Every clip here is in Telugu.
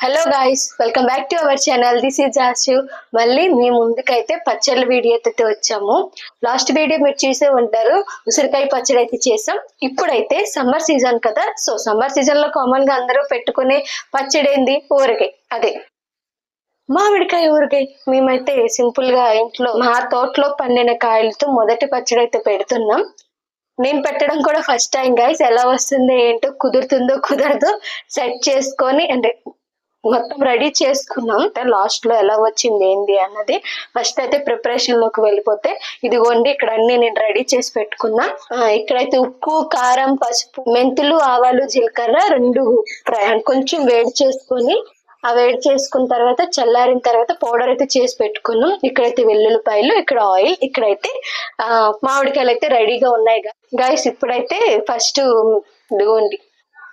Hello guys welcome back to our channel this is Ashu మళ్ళీ మీ ముందుకైతే పచ్చళ్ళ వీడియో అయితే వచ్చాము. లాస్ట్ వీడియో మీరు చూసే ఉంటారు. ఉసిరికాయ పచ్చడి అయితే చేసాం. ఇప్పుడైతే సమ్మర్ సీజన్ కదా. సో సమ్మర్ సీజన్లో కామన్గా అందరూ పెట్టుకునే పచ్చడి ఏంది? ఊరగాయ. అదే. మామిడికాయ ఊరగాయ. మేమైతే సింపుల్గా ఇంట్లో మా తోటలో పండిన కాయలతో మొదటి పచ్చడి అయితే పెడుతున్నాం. నేను పెట్టడం కూడా ఫస్ట్ టైం గైస్ ఎలా వస్తుందో ఏంటో కుదురుతుందో కుదరదో సెట్ చేసుకొని అంటే మొత్తం రెడీ చేసుకున్నాం. లాస్ట్లో ఎలా వచ్చింది ఏంది అన్నది ఫస్ట్ అయితే ప్రిపరేషన్లోకి వెళ్ళిపోతే ఇదిగోండి ఇక్కడ అన్ని నేను రెడీ చేసి పెట్టుకున్నా. ఇక్కడైతే ఉప్పు కారం పసుపు మెంతులు ఆవాలు జీలకర్ర రెండు కొంచెం వేడి చేసుకొని ఆ వేడి చేసుకున్న తర్వాత చల్లారిన తర్వాత పౌడర్ అయితే చేసి పెట్టుకున్నాం. ఇక్కడైతే వెల్లుల్లిపాయలు ఇక్కడ ఆయిల్ ఇక్కడైతే ఆ, మామిడికాయలు అయితే రెడీగా ఉన్నాయి. గైస్ ఇప్పుడైతే ఫస్ట్ ఇదిగోండి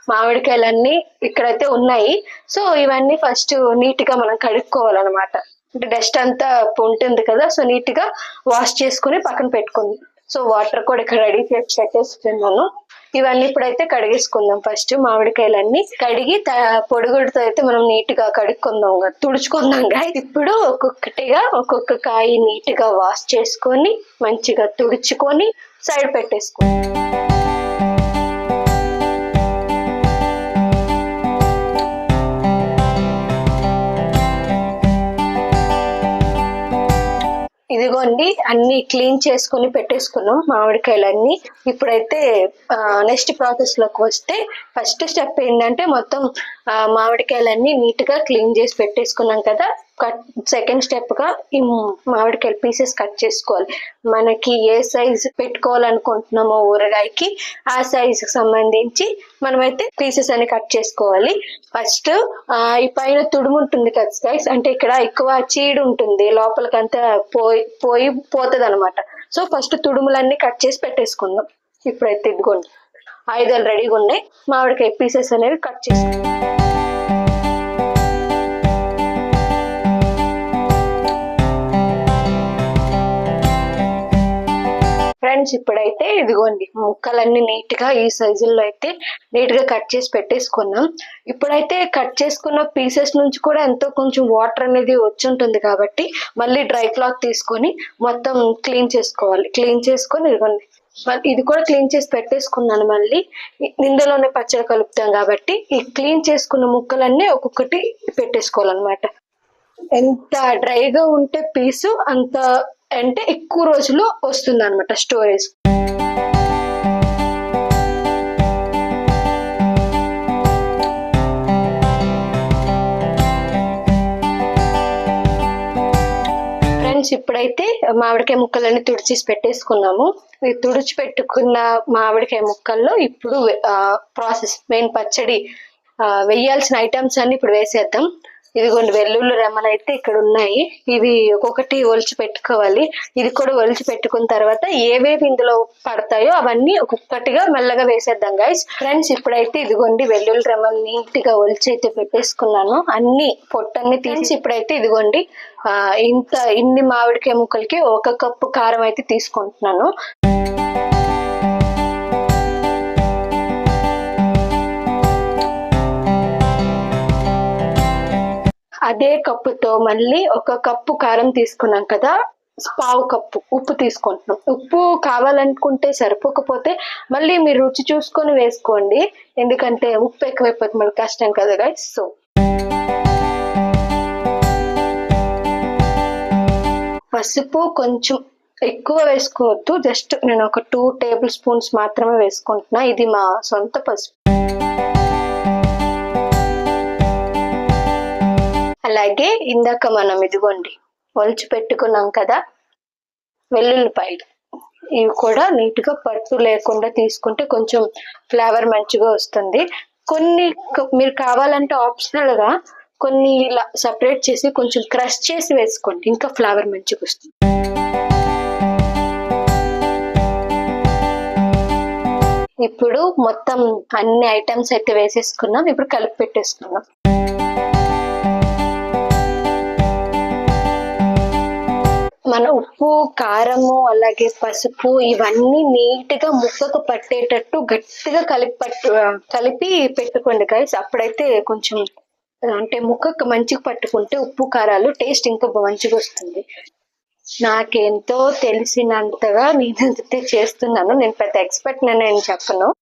మామిడికాయలన్నీ ఇక్కడైతే ఉన్నాయి. సో ఇవన్నీ ఫస్ట్ నీట్గా మనం కడుక్కోవాలన్నమాట. అంటే డస్ట్ అంతా ఉంటుంది కదా సో నీట్గా వాష్ చేసుకుని పక్కన పెట్టుకుంది. సో వాటర్ కూడా ఇక్కడ రెడీ చేసి పెట్టేస్తున్నాను. ఇవన్నీ ఇప్పుడైతే కడిగేసుకుందాం ఫస్ట్ మామిడికాయలన్నీ. కడిగి త- పొడిగుడితో అయితే మనం నీట్గా కడుక్కుందాం కదా, తుడుచుకుందాం గా ఇప్పుడు ఒక్కొక్కటిగా ఒక్కొక్క కాయ నీట్గా వాష్ చేసుకొని మంచిగా తుడుచుకొని సైడ్ పెట్టేసుకుందాం. ఇదిగోండి అన్ని క్లీన్ చేసుకుని పెట్టేసుకున్నాం మామిడికాయలన్నీ. ఇప్పుడైతే నెక్స్ట్ ప్రాసెస్లోకి వస్తే ఫస్ట్ స్టెప్ ఏంటంటే మొత్తం మామిడికాయలన్నీ నీట్గా క్లీన్ చేసి పెట్టేసుకున్నాం కదా. కట్ సెకండ్ స్టెప్గా ఈ మామిడికాయల పీసెస్ కట్ చేసుకోవాలి. మనకి ఏ సైజ్ పెట్టుకోవాలనుకుంటున్నామో ఊరగాయకి ఆ సైజ్కి సంబంధించి మనమైతే పీసెస్ అని కట్ చేసుకోవాలి. ఫస్ట్ ఈ పైన తుడుము ఉంటుంది కదా గైస్ అంటే ఇక్కడ ఎక్కువ చీడు ఉంటుంది లోపలికంతా పోయి పోయి పోతుంది అనమాట సో ఫస్ట్ తుడుములన్నీ కట్ చేసి పెట్టేసుకుందాం. ఇప్పుడైతే ఇదిగోండి ఆయుధాలు రెడీగా ఉన్నాయి. మామిడికాయ పీసెస్ అనేవి కట్ చేసుకుందాం ఫ్రెండ్స్ ఇప్పుడైతే ఇదిగోండి ముక్కలన్నీ నీట్గా ఈ సైజుల్లో అయితే నీట్గా కట్ చేసి పెట్టేసుకున్నాం. ఇప్పుడైతే కట్ చేసుకున్న పీసెస్ నుంచి కూడా ఎంతో కొంచెం వాటర్ అనేది వచ్చి ఉంటుంది కాబట్టి మళ్ళీ డ్రై క్లాత్ తీసుకొని మొత్తం క్లీన్ చేసుకోవాలి. క్లీన్ చేసుకొని ఇదిగోండి ఇది కూడా క్లీన్ చేసి పెట్టేసుకున్నాను మళ్ళీ. ఇందులోనే పచ్చడి కలుపుతాం కాబట్టి ఈ క్లీన్ చేసుకున్న ముక్కలన్నీ ఒక్కొక్కటి పెట్టేసుకోవాలన్నమాట. ఎంత డ్రైగా ఉంటే పీసు అంత అంటే ఎక్కువ రోజులు వస్తుంది అనమాట స్టోరేజ్. ఫ్రెండ్స్ ఇప్పుడైతే మామిడికాయ ముక్కలన్నీ తుడిచేసి పెట్టేసుకున్నాము. తుడిచి పెట్టుకున్న మామిడికాయ ముక్కల్లో ఇప్పుడు ప్రాసెస్ మెయిన్ పచ్చడి వేయాల్సిన ఐటమ్స్ అన్ని ఇప్పుడు వేసేద్దాం. ఇదిగోండి వెల్లుల్లి రెమ్మలు అయితే ఇక్కడ ఉన్నాయి. ఇవి ఒక్కొక్కటి ఒలిచి పెట్టుకోవాలి. ఇది కూడా ఒలిచి పెట్టుకున్న తర్వాత ఏవేవి ఇందులో పడతాయో అవన్నీ ఒక్కొక్కటిగా మెల్లగా వేసేద్దాం గైస్ ఫ్రెండ్స్ ఇప్పుడైతే ఇదిగోండి వెల్లుల్లి రెమ్మలు నీట్గా ఒలిచి అయితే పెట్టేసుకున్నాను. అన్ని పొట్టన్ని తీసి ఇప్పుడైతే ఇదిగోండి ఆ, ఇంత ఇన్ని మామిడికాయ ముక్కలకి ఒక కప్పు కారం అయితే తీసుకుంటున్నాను. అదే కప్పుతో మళ్ళీ ఒక కప్పు కారం తీసుకున్నాం కదా పావు కప్పు ఉప్పు తీసుకుంటున్నాం. ఉప్పు కావాలనుకుంటే సరిపోకపోతే మళ్ళీ మీరు రుచి చూసుకొని వేసుకోండి. ఎందుకంటే ఉప్పు ఎక్కువైపోతుంది మనకి కష్టం కదా గైస్ సో పసుపు కొంచెం ఎక్కువ వేసుకోవద్దు. జస్ట్ నేను ఒక టూ టేబుల్ స్పూన్స్ మాత్రమే వేసుకుంటున్నా. ఇది మా సొంత పసుపు. అలాగే ఇందాక మనం ఇదిగోండి ఒలిచి పెట్టుకున్నాం కదా వెల్లుల్లిపాయలు. ఇవి కూడా నీట్గా పట్టు లేకుండా తీసుకుంటే కొంచెం ఫ్లేవర్ మంచిగా వస్తుంది. కొన్ని మీరు కావాలంటే ఆప్షనల్గా కొన్ని ఇలా సపరేట్ చేసి కొంచెం క్రష్ చేసి వేసుకోండి ఇంకా ఫ్లేవర్ మంచిగా వస్తుంది. ఇప్పుడు మొత్తం అన్ని ఐటమ్స్ అయితే వేసేసుకున్నాం ఇప్పుడు కలిపి పెట్టేసుకున్నాం. మన ఉప్పు కారము అలాగే పసుపు ఇవన్నీ నీట్గా ముక్కకు పట్టేటట్టు గట్టిగా కలిపి పట్టు కలిపి పెట్టుకోండి గైస్ అప్పుడైతే కొంచెం అంటే ముక్కకు మంచిగా పట్టుకుంటే ఉప్పు కారాలు టేస్ట్ ఇంకా మంచిగా వస్తుంది. నాకెంతో తెలిసినంతగా నేను చేస్తున్నాను. నేను పెద్ద ఎక్స్పర్ట్ నేను చెప్పను.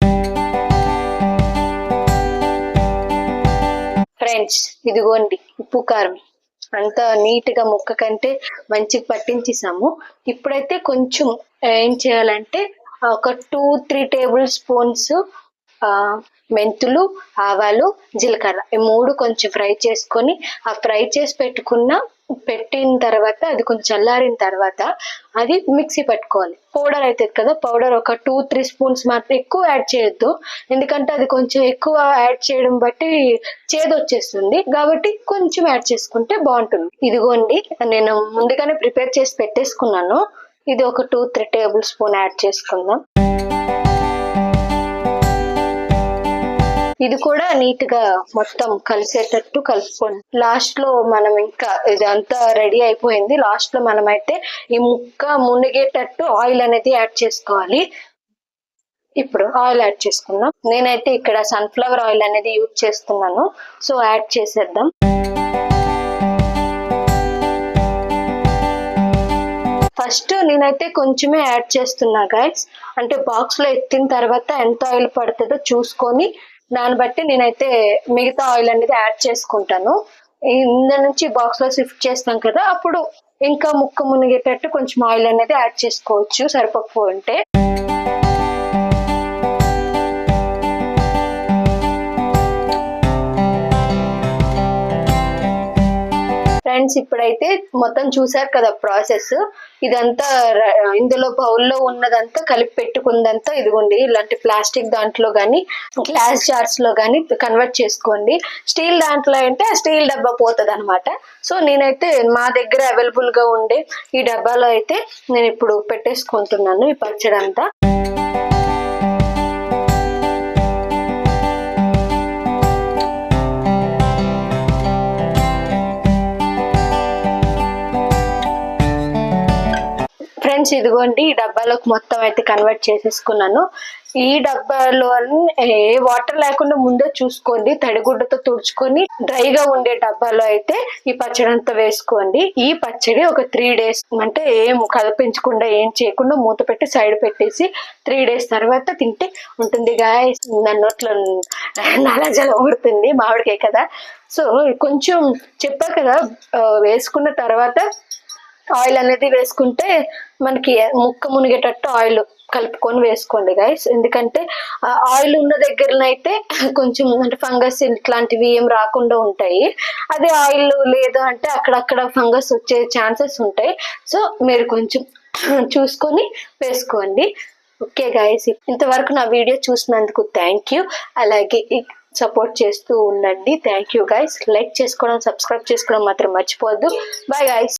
ఫ్రెండ్స్ ఇదిగోండి ఉప్పు కారం. అంత నీట్గా ముక్క కంటే మంచిగా పట్టించేసాము. ఇప్పుడైతే కొంచెం ఏం చేయాలంటే ఒక టూ త్రీ టేబుల్ స్పూన్స్ మెంతులు ఆవాలు జీలకర్ర ఈ మూడు కొంచెం ఫ్రై చేసుకొని ఆ ఫ్రై చేసి పెట్టుకున్న పెట్టిన తర్వాత అది కొంచెం చల్లారిన తర్వాత అది మిక్సీ పట్టుకోవాలి. పౌడర్ అవుతుంది కదా పౌడర్ ఒక టూ త్రీ స్పూన్స్ మాత్రం ఎక్కువ యాడ్ చేయొద్దు. ఎందుకంటే అది కొంచెం ఎక్కువ యాడ్ చేయడం బట్టి చేదు వచ్చేస్తుంది. కాబట్టి కొంచెం యాడ్ చేసుకుంటే బాగుంటుంది. ఇదిగోండి నేను ముందుగానే ప్రిపేర్ చేసి పెట్టేసుకున్నాను. ఇది ఒక two three tablespoon add చేసుకుందాం. ఇది కూడా నీట్గా మొత్తం కలిసేటట్టు కలుపుకోండి లాస్ట్లో మనం ఇంకా ఇదంతా రెడీ అయిపోయింది. లాస్ట్లో మనం అయితే ఈ ముక్క మునిగేటట్టు ఆయిల్ అనేది యాడ్ చేసుకోవాలి. ఇప్పుడు ఆయిల్ యాడ్ చేసుకుందాం. నేనైతే ఇక్కడ సన్ఫ్లవర్ ఆయిల్ అనేది యూజ్ చేస్తున్నాను. సో యాడ్ చేసేద్దాం. ఫస్ట్ నేనైతే కొంచెమే యాడ్ చేస్తున్నా గైడ్స్ అంటే బాక్స్లో ఎత్తిన తర్వాత ఎంత ఆయిల్ పడుతుందో చూసుకొని దాన్ని బట్టి నేనైతే మిగతా ఆయిల్ అనేది యాడ్ చేసుకుంటాను. ఇందు నుంచి బాక్స్లో షిఫ్ట్ చేస్తాం కదా అప్పుడు ఇంకా ముక్క మునిగేటట్టు కొంచెం ఆయిల్ అనేది యాడ్ చేసుకోవచ్చు సరిపోకపోతే ఫ్రెండ్స్ ఇప్పుడైతే మొత్తం చూసారు కదా ప్రాసెస్ ఇదంతా ఇందులో బౌల్లో ఉన్నదంతా కలిపి పెట్టుకుందంతా ఇదిగోండి ఇలాంటి ప్లాస్టిక్ దాంట్లో కానీ గ్లాస్ జార్స్లో కానీ కన్వర్ట్ చేసుకోండి. స్టీల్ దాంట్లో అంటే స్టీల్ డబ్బా పోతుంది అనమాట సో నేనైతే మా దగ్గర అవైలబుల్గా ఉండే ఈ డబ్బాలో అయితే నేను ఇప్పుడు పెట్టేసుకుంటున్నాను ఈ పచ్చడి అంతా ఫ్రెండ్స్ ఇదిగోండి ఈ డబ్బాలోకి మొత్తం అయితే కన్వర్ట్ చేసేసుకున్నాను. ఈ డబ్బాలో ఏ వాటర్ లేకుండా ముందే చూసుకోండి తడిగుడ్డతో తుడుచుకొని డ్రైగా ఉండే డబ్బాలో అయితే ఈ పచ్చడి అంతా వేసుకోండి. ఈ పచ్చడి ఒక త్రీ డేస్ అంటే ఏం కల్పించకుండా ఏం చేయకుండా మూత పెట్టి సైడ్ పెట్టేసి త్రీ డేస్ తర్వాత తింటే ఉంటుంది గాయ నన్నోట్లో నలజల ఊరుతుంది మామిడికాయ కదా. సో కొంచెం చెప్పా కదా వేసుకున్న తర్వాత ఆయిల్ అనేది వేసుకుంటే మనకి ముక్క మునిగేటట్టు ఆయిల్ కలుపుకొని వేసుకోండి గైస్ ఎందుకంటే ఆయిల్ ఉన్న దగ్గరనైతే కొంచెం అంటే ఫంగస్ ఇట్లాంటివి ఏం రాకుండా ఉంటాయి. అదే ఆయిల్ లేదు అంటే అక్కడక్కడ ఫంగస్ వచ్చే ఛాన్సెస్ ఉంటాయి. సో మీరు కొంచెం చూసుకొని వేసుకోండి. ఓకే గాయస్ ఇంతవరకు నా వీడియో చూసినందుకు థ్యాంక్ యూ అలాగే సపోర్ట్ చేస్తూ ఉండండి. థ్యాంక్ యూ గాయస్ లైక్ చేసుకోవడం సబ్స్క్రైబ్ చేసుకోవడం మాత్రం మర్చిపోవద్దు. Bye guys